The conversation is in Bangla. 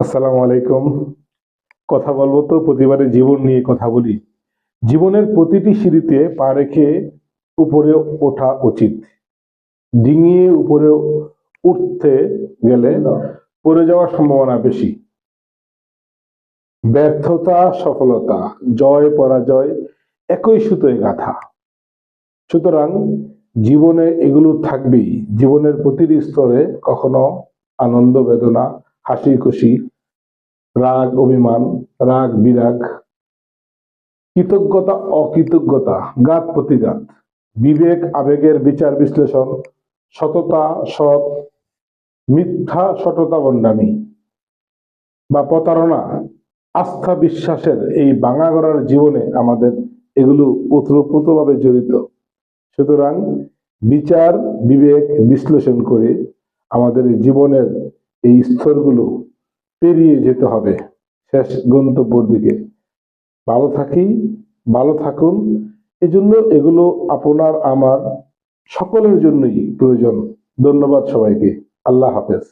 আসসালামু আলাইকুম। কথা বলব তো প্রতিবারে জীবন নিয়ে কথা বলি। জীবনের প্রতিটি সিঁড়িতে পা রেখে উপরে ওঠা উচিত। ডিঙিয়ে উপরে উঠতে গেলে পড়ে যাওয়ার সম্ভাবনা বেশি। ব্যর্থতা, সফলতা, জয়, পরাজয় একই সুতোয় গাথা। সুতরাং জীবনে এগুলো থাকবেই। জীবনের প্রতিটি স্তরে কখনো আনন্দ, বেদনা হাসি খুশি, রাগ অভিমান, রাগ বিরাগ, কৃতজ্ঞতা, অকৃতজ্ঞতা, গাত প্রতিঘাত, বিবেক, আবেগের বিচার বিশ্লেষণ, সততা, সৎ, মিথ্যা, সততা বন্ডামি বা প্রতারণা, আস্থা বিশ্বাসের এই বাঙাগড়ার জীবনে আমাদের এগুলো ওতপ্রোতভাবে জড়িত। সুতরাং বিচার, বিবেক, বিশ্লেষণ করে আমাদের জীবনের এই স্তরগুলো পেরিয়ে যেতে হবে। শেষ গন্তব্যর দিকে। ভালো থাকি, ভালো থাকুন। এজন্য এগুলো আপনার, আমার সকলের জন্যই প্রয়োজন। ধন্যবাদ সবাইকে। আল্লাহ হাফেজ।